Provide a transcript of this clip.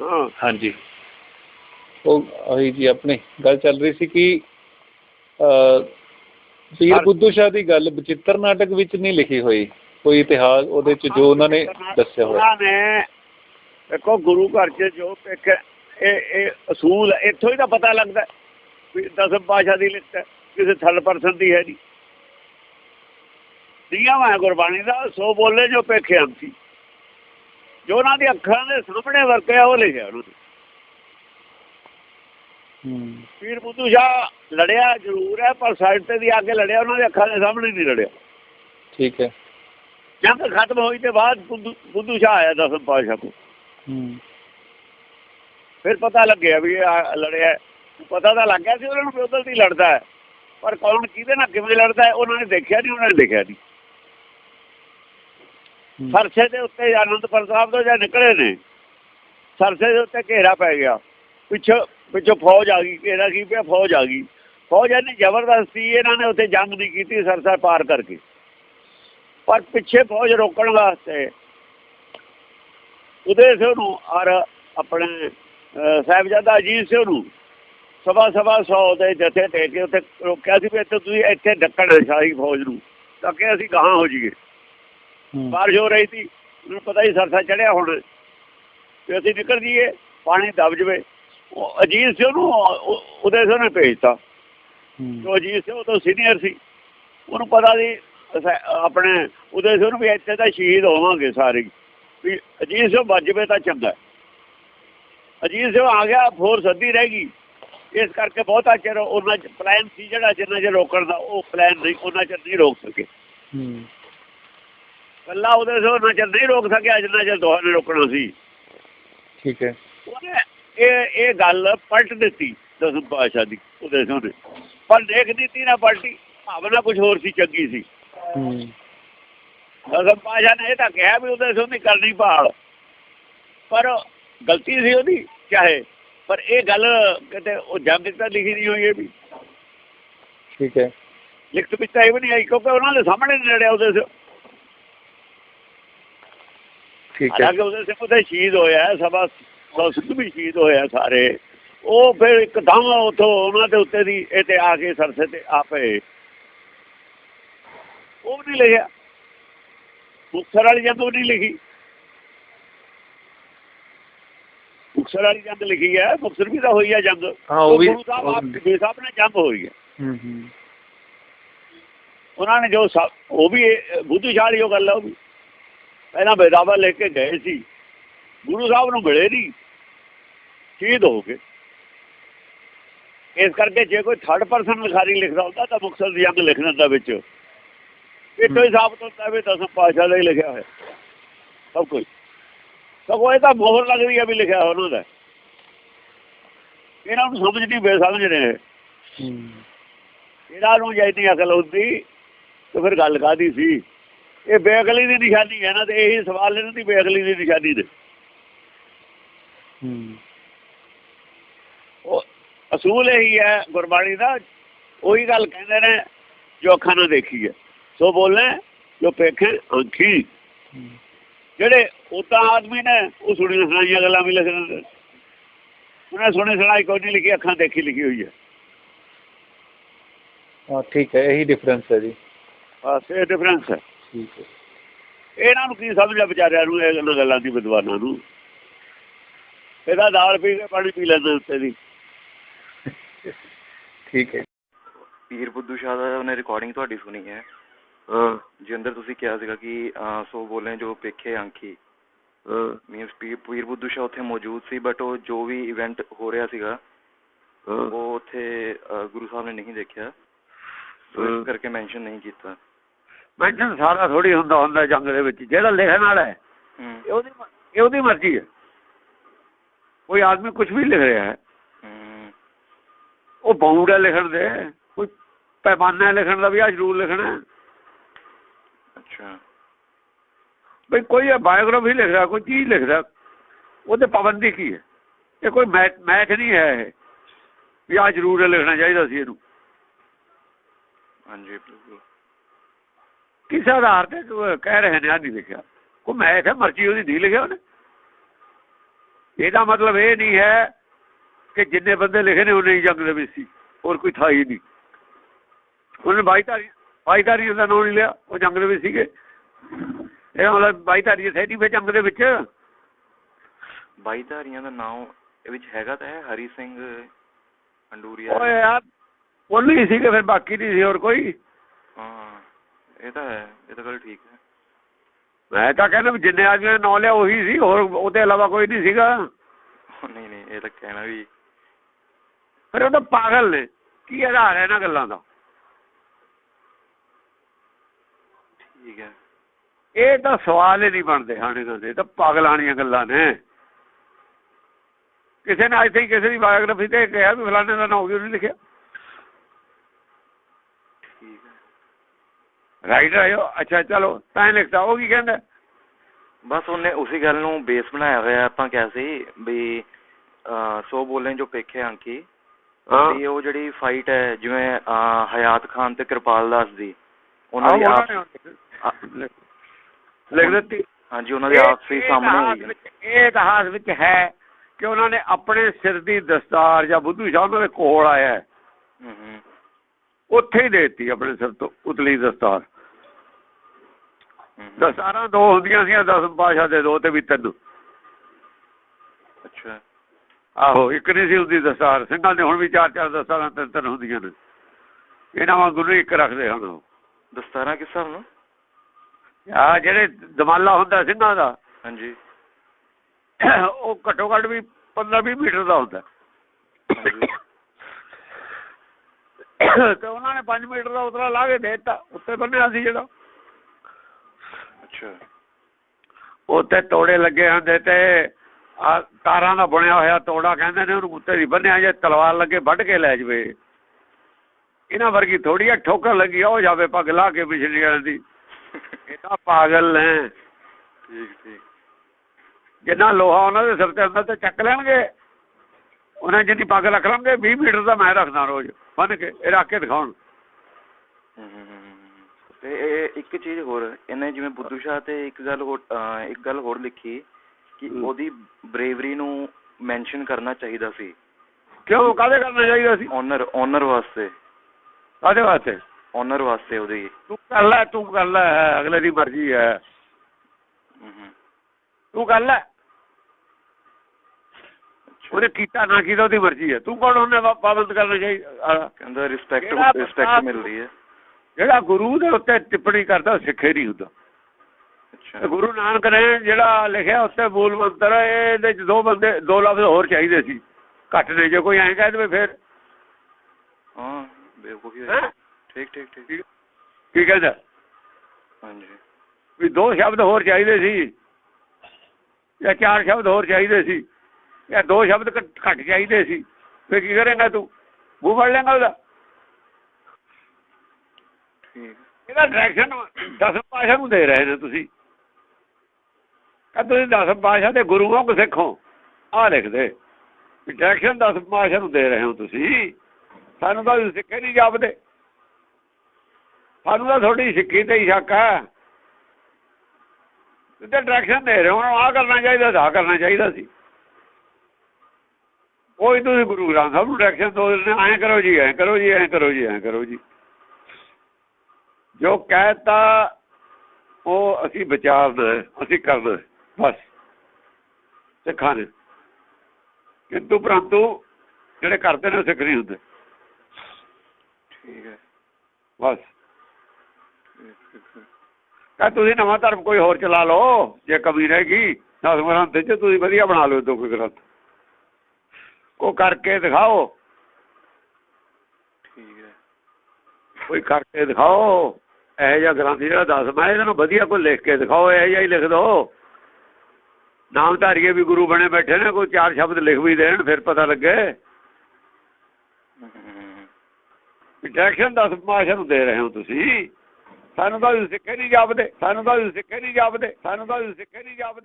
ਹਾਂ। ਹਾਂਜੀ। ਉਹ ਉਹੀ ਜੀ ਆਪਣੀ ਗੱਲ ਚੱਲ ਰਹੀ ਸੀ ਕਿ ਅ ਪੀਰ ਬੁੱਧੂ ਸ਼ਾਹ ਦੀ ਗੱਲ ਬਚਿੱਤਰ ਨਾਟਕ ਵਿੱਚ ਨਹੀਂ ਲਿਖੀ ਹੋਈ। ਕੋਈ ਇਤਿਹਾਸ ਉਹਦੇ ਚ ਜੋ ਉਹਨਾਂ ਨੇ ਦੱਸਿਆ ਹੋਇਆ। ਉਹਨਾਂ ਨੇ ਦੇਖੋ ਗੁਰੂ ਘਰ 'ਚ ਜੋ ਇੱਕ ਇਹ ਇਹ ਅਸੂਲ ਇੱਥੋਂ ਹੀ ਤਾਂ ਪਤਾ ਲੱਗਦਾ ਵੀ ਦਸਮ ਪਾਸ਼ਾ ਦੀ ਲਿਖਤ ਹੈ ਕਿਸੇ ਥਰਡ ਪਰਸਨ ਦੀ ਹੈ ਨਹੀਂ। ਨਿਯਮ ਹੈ ਗੁਰਬਾਣੀ ਦਾ ਸੋ ਬੋਲੇ ਜੋ ਪੇਖੇ ਅੰਤੀ ਜੋ ਉਹਨਾਂ ਦੀ ਅੱਖਾਂ ਦੇ ਸਾਹਮਣੇ ਵਰਤਿਆ ਉਹ ਲਿਖਿਆ ਉਹਨਾਂ। ਨੇ ਹੂੰ। ਪੀਰ ਬੁੱਧੂ ਸ਼ਾਹ ਲੜਿਆ ਜ਼ਰੂਰ ਹੈ ਪਰ ਸਾਈਡ ਤੇ ਦੀ ਆ ਕੇ ਲੜਿਆ ਉਹਨਾਂ ਦੇ ਅੱਖਾਂ ਦੇ ਸਾਹਮਣੇ ਨਹੀਂ ਲੜਿਆ। ਠੀਕ ਹੈ। ਜੰਗ ਖਤਮ ਹੋਈ ਤੇ ਬਾਅਦ ਬੁੱਧੂ ਸ਼ਾਹ ਆਇਆ ਦਸਮ ਪਾਸ਼ਾ ਹੂੰ। ਫਿਰ ਪਤਾ ਲੱਗਿਆ ਵੀ ਇਹ ਲੜਿਆ। ਪਤਾ ਤਾਂ ਲੱਗ ਗਿਆ ਸੀ ਉਹਨਾਂ ਨੂੰ ਵੀ ਉਧਰ ਦੀ ਲੜਦਾ ਹੈ। ਪਰ ਕੌਣ ਕਿਹਦੇ ਨਾਲ ਕਿਵੇਂ ਲੜਦਾ ਹੈ ਉਹਨਾਂ ਨੇ ਦੇਖਿਆ ਨਹੀਂ ਉਹਨਾਂ ਨੇ ਦੇਖਿਆ ਨਹੀਂ। ਸਰਸੇ ਦੇ ਉੱਤੇ ਆਨੰਦਪੁਰ ਸਾਹਿਬ ਤੋਂ ਜਾਂ ਨਿਕਲੇ ਨੇ? ਸਰਸੇ ਦੇ ਉੱਤੇ ਘੇਰਾ ਪੈ ਗਿਆ। ਪਿੱਛੋਂ ਪਿੱਛੋਂ ਫੌਜ ਆ ਗਈ, ਘੇਰਾ ਕੀ ਪਿਆ? ਫੌਜ ਆ ਗਈ। ਫੌਜ ਇੰਨੀ ਜ਼ਬਰਦਸਤੀ, ਇਹਨਾਂ ਨੇ ਉੱਥੇ ਜੰਗ ਨਹੀਂ ਕੀਤੀ, ਸਰਸਾ ਪਾਰ ਕਰਕੇ। ਪਰ ਪਿੱਛੇ ਫੌਜ ਰੋਕਣ ਵਾਸਤੇ ਉਹਦੇ ਸੇ ਨੂੰ ਔਰ ਆਪਣੇ ਸਾਹਿਬਜ਼ਾਦਾ ਅਜੀਤ ਸਿੰਘ ਨੂੰ ਸਵਾ ਸਵਾ ਸੌ ਦੇ ਜਥੇ ਟੇਕ ਕੇ ਉੱਥੇ ਰੋਕਿਆ ਸੀ ਵੀ ਇੱਥੇ ਤੁਸੀਂ ਇੱਥੇ ਡੱਕਣ ਸ਼ਾਹੀ ਫੌਜ ਨੂੰ। ਤਾਂ ਕਿ ਅਸੀਂ ਗਾਹਾਂ ਹੋ ਜਾਈਏ। ਬਾਰਿਸ਼ ਹੋ ਰਹੀ ਸੀ ਉਹਨੂੰ ਪਤਾ ਹੀ ਸਰਸਾ ਚੜਿਆ ਹੁਣ। ਤੇ ਅਸੀਂ ਨਿਕਲ ਜੀਏ ਪਾਣੀ ਦਬ ਜਵੇ। ਉਹ ਅਜੀਤ ਸਿੰਘ ਨੂੰ ਉਹ- ਉਹਦੇ ਸਿੰਘ ਨੇ ਭੇਜਤਾ। ਜੋ ਅਜੀਤ ਸਿੰਘ ਉਹ ਤੋਂ ਸੀਨੀਅਰ ਸੀ। ਉਹਨੂੰ ਪਤਾ ਸੀ ਆਪਣੇ ਉਹਦੇ ਸਿੰਘ ਵੀ ਇੱਥੇ ਤਾਂ ਸ਼ਹੀਦ ਹੋਵਾਂਗੇ ਸਾਰੇ। ਵੀ ਅਜੀਤ ਸਿੰਘ ਬਚ ਜਵੇ ਤਾਂ ਚੰਗਾ। ਅਜੀਤ ਸਿੰਘ ਆ ਗਿਆ ਫੋਰਸ ਅੱਧੀ ਰਹਿ ਗਈ। ਇਸ ਕਰਕੇ ਬਹੁਤਾ ਚਿਰ ਉਹਨਾਂ ਚ ਪਲਾਨ ਸੀ ਜਿਹੜਾ ਜਿੰਨਾ ਚਿਰ ਰੋਕਣ ਦਾ ਉਹ ਪਲਾਨ ਨਹੀਂ ਉਹਨਾਂ ਚਿਰ ਨਹੀਂ ਰੋਕ ਸਕੇ। ਕੱਲਾ ਉਹਦੇ ਸਿੰਘ ਉਹਨਾਂ ਚਿਰ ਨਹੀਂ ਰੋਕ ਸਕਿਆ ਜਿੰਨਾ ਚਿਰ ਦੋਹਾਂ ਨੇ ਰੋਕਣਾ ਸੀ। ਠੀਕ ਹੈ। ਇਹ ਇਹ ਗੱਲ ਪਲਟ ਦਿੱਤੀ ਦਸਮ ਪਾਸ਼ਾ ਦੀ ਉਹਦੇ ਸਿੰਘ ਨੇ ਪਰ ਦੇਖ ਦਿੱਤੀ ਨਾ ਪਲਟੀ ਭਾਵਨਾ ਕੁਝ ਹੋਰ ਸੀ ਚੰਗੀ ਸੀ। ਦਸਮ ਪਾਸ਼ਾ ਨੇ ਇਹ ਤਾਂ ਕਿਹਾ ਵੀ ਉਹਦੇ ਸਿੰਘ ਦੀ ਕਰਨੀ ਭਾਲ। ਪਰ ਗਲਤੀ ਸੀ ਉਹਦੀ ਚਾਹੇ। ਪਰ ਇਹ ਗੱਲ ਕਿਤੇ ਉਹ ਜੰਗ ਤਾਂ ਲਿਖੀ ਨਹੀਂ ਹੋਈ ਇਹ ਵੀ। ਠੀਕ ਹੈ। ਲਿਖਤ ਵਿੱਚ ਤਾਂ ਇਹ ਵੀ ਨਹੀਂ ਆਈ ਕਿਉਂਕਿ ਉਹਨਾਂ ਦੇ ਸਾਹਮਣੇ ਨਹੀਂ ਲੜਿਆ ਉਹਦੇ ਸਿੰਘ ਠੀਕ ਹੈ। ਹਾਲਾਂਕਿ ਉਹਦੇ ਸਿੰਘ ਉਹਦੇ ਸ਼ਹੀਦ ਹੋਇਆ ਸਭਾ ਸੌ ਸਿੱਧ ਵੀ ਸ਼ਹੀਦ ਹੋਇਆ ਸਾਰੇ। ਉਹ ਫਿਰ ਇੱਕਦਮ ਉਥੋਂ ਉਹਨਾਂ ਦੇ ਉੱਤੇ ਦੀ ਇਹ ਤੇ ਆ ਕੇ ਸਰਸੇ ਤੇ ਆਪੇ ਉਹ ਵੀ ਨਹੀਂ ਲਿਖਿਆ। ਮੁਕਤਸਰ ਵਾਲੀ ਜੰਗ ਉਹ ਨਹੀਂ ਲਿਖੀ। ਮੁਕਤਸਰ ਵਾਲੀ ਜੰਗ ਲਿਖੀ ਹੈ ਮੁਕਤਸਰ ਵੀ ਤਾਂ ਹੋਈ ਹੈ ਜੰਗ ਹਾਂ ਉਹ ਵੀ ਗੁਰੂ ਸਾਹਿਬ ਨੇ ਜੰਗ ਹੋਈ ਹੈ। ਹੂੰ ਹੂੰ। ਉਹਨਾਂ ਨੇ ਜੋ ਉਹ ਵੀ ਇਹ ਬੁੱਧੀਸ਼ਾਲੀ ਉਹ ਗੱਲ ਹੈ ਉਹ ਵੀ। ਪਹਿਲਾਂ ਬੇਦਾਵਾ ਲੈ ਕੇ ਗਏ ਸੀ। ਗੁਰੂ ਸਾਹਿਬ ਨੂੰ ਮਿਲੇ ਨਹੀਂ। ਸ਼ਹੀਦ ਹੋ ਗਏ। ਇਸ ਕਰਕੇ ਜੇ ਕੋਈ ਥਰਡ ਪਰਸਨ ਲਿਖਾਰੀ ਲਿਖਦਾ ਹੁੰਦਾ ਤਾਂ ਮੁਕਤਸਰ ਦੀ ਜੰਗ ਲਿਖ ਦਿੰਦਾ ਵਿੱਚ। ਇਹ ਤੋਂ ਹਿਸਾਬ ਤੋਂ ਤਾਂ ਵੀ ਦਸਮ ਪਾਸ਼ਾ ਦਾ ਹੀ ਲਿਖਿਆ ਹੋਇਆ। ਸਭ ਕੁਝ। ਸਗੋਂ ਇਹ ਤਾਂ ਮੋਹਰ ਲੱਗਦੀ ਹੈ ਵੀ ਲਿਖਿਆ ਉਹਨਾਂ ਦਾ। ਇਹਨਾਂ ਨੂੰ ਸਮਝ ਨਹੀਂ ਬੇਸਮਝ ਨੇ। ਇਹ। ਹੂੰ। ਇਹਨਾਂ ਨੂੰ ਜੇ ਇੰਨੀ ਅਕਲ ਹੁੰਦੀ ਤਾਂ ਫਿਰ ਗੱਲ ਕਾਦੀ ਸੀ? ਇਹ ਬੇਅਕਲੀ ਦੀ ਨਿਸ਼ਾਨੀ ਹੈ ਨਾ ਤੇ ਇਹੀ ਸਵਾਲ ਇਹਨਾਂ ਦੀ ਬੇਅਕਲੀ ਦੀ ਨਿਸ਼ਾਨੀ ਦੇ। ਹੂੰ। ਉਹ ਅਸੂਲ ਇਹੀ ਹੈ ਗੁਰਬਾਣੀ ਦਾ ਉਹੀ ਗੱਲ ਕਹਿੰਦੇ ਨੇ ਜੋ ਅੱਖਾਂ ਨਾਲ ਦੇਖੀ ਹੈ। ਸੋ ਬੋਲੇ ਜੋ ਪੇਖੇ ਅੱਖੀ। ਜਿਹੜੇ ਉਤਾਂ ਆਦਮੀ ਨੇ ਉਹ ਸੁਣੀ ਸੁਣਾਈਆਂ ਗੱਲਾਂ ਵੀ ਲਿਖ ਉਹਨੇ ਸੁਣੀ ਸੁਣਾਈ ਕੋਈ ਨਹੀਂ ਲਿਖੀ ਅੱਖਾਂ ਦੇਖੀ ਲਿਖੀ ਹੋਈ ਹੈ। ਹਾਂ ਠੀਕ ਹੈ ਇਹੀ ਡਿਫਰੈਂਸ ਹੈ ਜੀ। ਬਸ ਇਹ ਡਿਫਰੈਂਸ ਹੈ। ਇਹਨਾਂ ਨੂੰ ਕੀ ਸਮਝ ਆ ਵਿਚਾਰਿਆਂ ਨੂੰ ਇਹ ਗੱਲਾਂ ਗੱਲਾਂ ਦੀ ਵਿਦਵਾਨਾਂ ਨੂੰ? ਇਹਦਾ ਦਾਲ ਪੀ ਕੇ ਪਾਣੀ ਪੀ ਲੈਂਦੇ ਉੱਤੇ ਦੀ। ਠੀਕ ਹੈ। ਪੀਰ ਬੁੱਧੂ ਸ਼ਾਹ ਦਾ ਉਹਨੇ ਰਿਕਾਰਡਿੰਗ ਤੁਹਾਡੀ ਸੁਣੀ ਹੈ। ਅੰਦਰ ਤੁਸੀਂ ਕਿਹਾ ਸੀਗਾ ਕਿ ਸੋ ਬੋਲੇ ਜੋ ਪੇਖੇ ਆਂਖੀ। ਹਾਂ। ਮੀਨਸ ਪੀਰ ਬੁੱਧੂ ਸ਼ਾਹ ਉੱਥੇ ਮੌਜੂਦ ਸੀ ਬਟ ਉਹ ਜੋ ਵੀ ਇਵੈਂਟ ਹੋ ਰਿਹਾ ਸੀਗਾ ਉਹ ਉੱਥੇ ਗੁਰੂ ਸਾਹਿਬ ਨੇ ਨਹੀਂ ਦੇਖਿਆ। ਸੋ ਹਾਂ। ਇਸ ਕਰਕੇ ਮੈਂਸ਼ਨ ਨਹੀਂ ਕੀਤਾ। ਮੈਂਸ਼ਨ ਸਾਰਾ ਥੋੜੀ ਹੁੰਦਾ ਹੁੰਦਾ ਜੰਗ ਦੇ ਵਿੱਚ ਜਿਹੜਾ ਲਿਖਣ ਵਾਲਾ ਹੈ। ਇਹ ਉਹਦੀ ਮ- ਇਹ ਉਹਦੀ ਮਰਜ਼ੀ ਹੈ। ਕੋਈ ਆਦਮੀ ਕੁਝ ਵੀ ਲਿਖ ਰਿਹਾ ਹੈ। ਉਹ ਬਾਉਂਡ ਲਿਖਣ ਦੇ ਕੋਈ ਪੈਮਾਨਾ ਲਿਖਣ ਦਾ ਵੀ ਆ ਜ਼ਰੂਰ ਲਿਖਣਾ। ਅੱਛਾ। ਬਈ ਕੋਈ ਬਾਇਓਗ੍ਰਾਫੀ ਲਿਖ ਰਿਹਾ ਕੋਈ ਚੀਜ਼ ਲਿਖ ਰਿਹਾ ਉਹਦੇ ਪਾਬੰਦੀ ਕੀ ਹੈ? ਇਹ ਕੋਈ ਮੈਥ ਨਹੀਂ ਹੈ ਇਹ। ਵੀ ਆ ਜ਼ਰੂਰ ਲਿਖਣਾ ਚਾਹੀਦਾ ਸੀ ਇਹਨੂੰ। ਹਾਂਜੀ ਬਿਲਕੁਲ। ਕਿਸੇ ਆਧਾਰ ਤੇ ਉਹ ਕਹਿ ਰਹੇ ਨੇ ਆ ਨਹੀਂ ਲਿਖਿਆ। ਕੋਈ ਮੈਥ ਹੈ ਮਰਜ਼ੀ ਉਹਦੀ ਨਹੀਂ ਲਿਖਿਆ ਉਹਨੇ। ਇਹਦਾ ਮਤਲਬ ਇਹ ਨਹੀਂ ਹੈ ਕਿ ਜਿੰਨੇ ਬੰਦੇ ਲਿਖੇ ਨੇ ਉਹਨੇ ਜੰਗ ਦੇ ਵਿੱਚ ਸੀ ਹੋਰ ਕੋਈ ਥਾ ਹੀ ਨਹੀਂ। ਉਹਨੇ ਬਾਈਧਾਰੀ ਬਾਈਧਾਰੀ ਦਾ ਨਾਮ ਨਹੀਂ ਲਿਆ ਉਹ ਜੰਗ ਦੇ ਵਿੱਚ ਸੀਗੇ। ਇਹ ਮਤਲਬ ਥੇ ਨਹੀਂ ਫਿਰ ਜੰਗ ਦੇ ਵਿੱਚ। ਬਾਈ ਧਾਰੀਆਂ ਦਾ ਨਾਮ ਇਹ ਵਿੱਚ ਹੈਗਾ ਤਾਂ ਹੈ ਹਰੀ ਸਿੰਘ ਅੰਡੂਰੀਆ। ਓਏ ਯਾਰ ਉਹ ਨਹੀਂ ਸੀਗੇ ਫਿਰ ਬਾਕੀ ਨਹੀਂ ਸੀ ਹੋਰ ਕੋਈ। ਹਾਂ। ਇਹ ਤਾਂ ਹੈ ਇਹ ਤਾਂ ਗੱਲ ਠੀਕ ਹੈ। ਮੈਂ ਤਾਂ ਕਹਿੰਦਾ ਵੀ ਜਿੰਨੇ ਆਦਮੀਆਂ ਨੇ ਨਾਂ ਲਿਆ ਉਹੀ ਸੀ ਹੋਰ ਉਹਦੇ ਇਲਾਵਾ ਕੋਈ ਨਹੀਂ ਸੀਗਾ। ਨਹੀਂ ਨਹੀਂ ਇਹ ਤਾਂ ਕਹਿਣਾ ਵੀ ਫਿਰ ਉਹ ਤਾਂ ਪਾਗਲ ਨੇ ਕੀ ਆਧਾਰ ਹੈ ਇਹਨਾਂ ਗੱਲਾਂ ਦਾ? ਠੀਕ ਹੈ। ਇਹ ਤਾਂ ਸਵਾਲ ਹੀ ਨਹੀਂ ਬਣਦੇ ਇਹਨਾਂ ਦੇ ਇਹ ਤਾਂ ਪਾਗਲਾਣੀਆਂ ਗੱਲਾਂ ਨੇ। ਕਿਸੇ ਨੇ ਅੱਜ ਤਾਈਂ ਕਿਸੇ ਦੀ ਬਾਇਓਗ੍ਰਾਫੀ ਤੇ ਕਿਹਾ ਵੀ ਫਲਾਣੇ ਦਾ ਨਾਮ ਕਿਉਂ ਨਹੀਂ ਲਿਖਿਆ ਠੀਕ ਹੈ ਰਾਈਟਰ ਆਇਓ। ਅੱਛਾ ਚਲੋ ਤਾਂ ਹੀ ਲਿਖਤਾ। ਉਹ ਕੀ ਕਹਿੰਦਾ? ਬਸ ਉਹਨੇ ਉਸੇ ਗੱਲ ਨੂੰ ਬੇਸ ਬਣਾਇਆ ਹੋਇਆ ਆਪਾਂ ਕਿਹਾ ਸੀ ਵੀ ਸੋ ਬੋਲੇ ਜੋ ਪੇਖੇ ਅੰਕੀ ਵੀ ਉਹ ਜਿਹੜੀ ਫਾਈਟ ਹੈ ਜਿਵੇਂ ਹਯਾਤ ਖਾਨ ਤੇ ਕਿਰਪਾਲ ਦਾਸ ਦੀ ਉਹਨਾਂ ਦੀ ਆਪ ਲਿਖ- ਦਿੱਤੀ। ਹਾਂਜੀ ਉਹਨਾਂ ਦੀ ਆਪਸੀ ਸਾਹਮਣੇ ਹੋਈ ਇਹ ਇਤਿਹਾਸ ਵਿੱਚ ਹੈ ਕਿ ਉਹਨਾਂ ਨੇ ਆਪਣੇ ਸਿਰ ਦੀ ਦਸਤਾਰ ਜਾਂ ਬੁੱਧੂ ਸ਼ਾਹ ਉਹਨਾਂ ਦੇ ਕੋਲ ਆਇਆ ਹੂੰ। ਉੱਥੇ ਹੀ ਦੇਤੀ ਆਪਣੇ ਸਿਰ ਤੋਂ ਉਤਲੀ ਦਸਤਾਰ। ਦਸਤਾਰਾਂ ਦੋ ਹੁੰਦੀਆਂ ਸੀ ਦਸ ਪਾਸ਼ਾ ਦੇ ਦੋ ਤੇ ਵੀ ਤਿੰਨ। ਅੱਛਾ। ਆਹੋ ਇੱਕ ਨਹੀਂ ਸੀ ਹੁੰਦੀ ਦਸਤਾਰ। ਸਿੰਘਾਂ ਦੇ ਹੁਣ ਵੀ ਚਾਰ ਚਾਰ ਦਸਤਾਰਾਂ ਤਿੰਨ ਤਿੰਨ ਹੁੰਦੀਆਂ ਨੇ। ਇਹਨਾਂ ਵਾਂਗੂ ਨਹੀਂ ਇੱਕ ਰੱਖਦੇ ਹਨ ਦਸਤਾਰਾਂ ਕਿਸ ਹਿਸਾਬ ਨਾਲ? ਆ ਜਿਹੜੇ ਦਮਾਲਾ ਹੁੰਦਾ ਸਿੰਘਾਂ ਦਾ ਹਾਂਜੀ। ਉਹ ਘੱਟੋ ਘੱਟ ਵੀ 15 20 ਮੀਟਰ ਦਾ ਹੁੰਦਾ। ਤੇ ਉਹਨਾਂ ਨੇ 5 ਮੀਟਰ ਦਾ ਉਤਰਾ ਲਾ ਕੇ ਦਿੱਤਾ। ਉੱਤੇ ਬੰਨਿਆ ਸੀ ਜਿਹੜਾ। ਅੱਛਾ। ਉੱਤੇ ਤੋੜੇ ਲੱਗੇ ਹੁੰਦੇ ਤੇ ਤਾਰਾਂ ਦਾ ਬਣਿਆ ਹੋਇਆ ਤੋੜਾ ਕਹਿੰਦੇ ਨੇ ਉਹਨੂੰ ਉੱਤੇ ਦੀ ਬੰਨਿਆ ਜੇ ਤਲਵਾਰ ਲੱਗੇ ਵੱਢ ਕੇ ਲੈ ਜਵੇ। ਇਹਨਾਂ ਵਰਗੀ ਥੋੜੀ ਆ ਠੋਕਰ ਲੱਗੀ ਉਹ ਜਾਵੇ ਪੱਗ ਲਾ ਕੇ ਪਿਛਲੀ ਵਾਲੇ ਦੀ। ਇਹ ਤਾਂ ਪਾਗਲ ਨੇ। ਠੀਕ ਠੀਕ। ਜਿੰਨਾ ਲੋਹਾ ਉਹਨਾਂ ਦੇ ਸਿਰ ਤੇ ਅੰਦਰ ਤੇ ਚੱਕ ਲੈਣਗੇ। ਉਹਨਾਂ ਜਿੰਨੀ ਪੱਗ ਰੱਖ ਲਣਗੇ 20 ਮੀਟਰ ਦਾ ਮੈਂ ਰੱਖਦਾ ਰੋਜ਼ ਬੰਨ ਕੇ ਇਹ ਰੱਖ ਕੇ ਦਿਖਾਉਣ ਹੂੰ, ਹੂੰ, ਹੂੰ, ਹੂੰ। ਤੇ ਇਹ ਇੱਕ ਚੀਜ਼ ਹੋਰ ਇਹਨੇ ਜਿਵੇਂ ਬੁੱਧੂ ਸ਼ਾਹ ਤੇ ਇੱਕ ਗੱਲ ਹੋਰ ਇੱਕ ਗੱਲ ਹੋਰ ਲਿਖੀ ਕਿ। ਉਹਦੀ ਬਰੇਵਰੀ ਨੂੰ ਮੈਂਸ਼ਨ ਕਰਨਾ ਚਾਹੀਦਾ ਸੀ। ਕਿਉਂ? ਕਾਹਦੇ ਕਰਨਾ ਚਾਹੀਦਾ ਸੀ? ਓਨਰ ਓਨਰ ਵਾਸਤੇ। ਕਾਹਦੇ ਵਾਸਤੇ? ਓਨਰ ਵਾਸਤੇ ਉਹਦੀ। ਤੂੰ ਕਰ ਲੈ ਤੂੰ ਕਰ ਲੈ ਅਗਲੇ ਦੀ ਮਰਜ਼ੀ ਹੈ। ਤੂੰ ਕਰ ਲੈ। ਉਹਨੇ ਕੀਤਾ ਨਾ ਕੀਤਾ ਉਹਦੀ ਮਰਜ਼ੀ ਹੈ। ਤੂੰ ਕੌਣ ਉਹਨੇ ਪਾਬੰਦ ਕਰਨਾ ਚਾਹੀਦਾ ਕਹਿੰਦਾ ਰਿਸਪੈਕਟ ਰਿਸਪੈਕਟ ਮਿਲਦੀ ਹੈ। ਜਿਹੜਾ ਗੁਰੂ ਦੇ ਉੱਤੇ ਟਿੱਪਣੀ ਕਰਦਾ ਸਿੱਖੇ ਨਹੀਂ ਹੁੰਦਾ। ਗੁਰੂ ਨਾਨਕ ਨੇ ਜਿਹੜਾ ਲਿਖਿਆ ਉੱਤੇ ਮੂਲ ਮੰਤਰ ਇਹਦੇ ਚ ਦੋ ਬੰਦੇ ਦੋ ਲਫ਼ਜ਼ ਹੋਰ ਚਾਹੀਦੇ ਸੀ। ਘੱਟ ਨੇ ਜੇ ਕੋਈ ਐਂ ਕਹਿ ਦੇਵੇ ਫਿਰ। ਹਾਂ ਬੇਵਕੂਫੀ ਠੀਕ ਠੀਕ ਠੀਕ। ਕੀ ਕਹਿੰਦਾ? ਹਾਂਜੀ। ਵੀ ਦੋ ਸ਼ਬਦ ਹੋਰ ਚਾਹੀਦੇ ਸੀ। ਜਾਂ ਚਾਰ ਸ਼ਬਦ ਹੋਰ ਚਾਹੀਦੇ ਸੀ। ਜਾਂ ਦੋ ਸ਼ਬਦ ਘੱਟ ਚਾਹੀਦੇ ਸੀ। ਫਿਰ ਕੀ ਕਰੇਂਗਾ ਤੂੰ? ਮੂੰਹ ਫੜ ਲੇਂਗਾ ਉਹਦਾ ਇਹਦਾ ਡਾਇਰੈਕਸ਼ਨ ਦਸਮ ਪਾਸ਼ਾ ਨੂੰ ਦੇ ਰਹੇ ਨੇ ਤੁਸੀਂ। ਕਹ ਤੁਸੀਂ ਦਸਮ ਪਾਸ਼ਾ ਦੇ ਗੁਰੂ ਹੋ ਕੇ ਸਿੱਖ ਹੋ? ਆਹ ਲਿਖਦੇ। ਡਾਇਰੈਕਸ਼ਨ ਦਸਮ ਪਾਸ਼ਾ ਨੂੰ ਦੇ ਰਹੇ ਹੋ ਤੁਸੀਂ। ਸਾਨੂੰ ਤਾਂ ਸਿੱਖੇ ਨਹੀਂ ਜਾਪਦੇ। ਸਾਨੂੰ ਤਾਂ ਤੁਹਾਡੀ ਸਿੱਖੀ ਤੇ ਹੀ ਸ਼ੱਕ ਹੈ। ਤੁਸੀਂ ਡਾਇਰੈਕਸ਼ਨ ਦੇ ਰਹੇ ਹੋ ਆਹ ਕਰਨਾ ਚਾਹੀਦਾ ਤਾਂ ਆਹ ਕਰਨਾ ਚਾਹੀਦਾ ਸੀ। ਕੋਈ ਤੁਸੀਂ ਗੁਰੂ ਗ੍ਰੰਥ ਸਾਹਿਬ ਨੂੰ ਡਾਇਰੈਕਸ਼ਨ ਦੋ ਦਿੰਦੇ ਐਂ ਕਰੋ ਜੀ, ਐਂ ਕਰੋ ਜੀ, ਐਂ ਕਰੋ ਜੀ, ਐਂ ਕਰੋ ਜੀ। ਜੋ ਕਹਿਤਾ ਉਹ ਅਸੀਂ ਵਿਚਾਰਨਾ ਅਸੀਂ ਕਰਨਾ ਬਸ। ਸਿੱਖਾਂ ਨੇ। ਕਿੰਤੂ ਪਰੰਤੂ ਜਿਹੜੇ ਕਰਦੇ ਨੇ ਸਿੱਖ ਨਹੀਂ ਹੁੰਦੇ। ਠੀਕ ਹੈ। ਬਸ। ਕਹ ਤੁਸੀਂ ਨਵਾਂ ਧਰਮ ਕੋਈ ਹੋਰ ਚਲਾ ਲਓ ਜੇ ਕਮੀ ਰਹੇਗੀ ਦਸ ਗ੍ਰੰਥ ਚ ਤੁਸੀਂ ਵਧੀਆ ਬਣਾ ਲਓ ਦੋ ਕੋਈ ਗ੍ਰੰਥ। ਉਹ ਕਰਕੇ ਦਿਖਾਓ। ਠੀਕ ਹੈ। ਕੋਈ ਕਰਕੇ ਦਿਖਾਓ। ਇਹੋ ਜਿਹਾ ਗ੍ਰੰਥ ਜਿਹੜਾ ਦਸਵਾਂ ਇਹਨਾਂ ਨੂੰ ਵਧੀਆ ਕੋਈ ਲਿਖ ਕੇ ਦਿਖਾਓ ਇਹੋ ਜਿਹਾ ਹੀ ਲਿਖ ਦਿਓ ਨਾਮ ਧਾਰੀਏ ਵੀ ਗੁਰੂ ਬਣੇ ਬੈਠੇ ਨੇ ਕੋਈ ਚਾਰ ਸ਼ਬਦ ਲਿਖ ਵੀ ਦੇਣ ਫਿਰ ਪਤਾ ਲੱਗੇ। ਹੂੰ, ਡਾਇਰੈਕਸ਼ਨ ਦਸ ਮਾਸ਼ਾ ਨੂੰ ਦੇ ਰਹੇ ਹੋ ਤੁਸੀਂ। ਸਾਨੂੰ ਤਾਂ ਸਿੱਖੇ ਨਹੀਂ ਜਾਪਦੇ ਸਾਨੂੰ ਤਾਂ ਸਿੱਖੇ ਨਹੀਂ ਜਾਪਦੇ ਸਾਨੂੰ ਤਾਂ ਸਿੱਖੇ ਨਹੀਂ ਜਾਪਦੇ।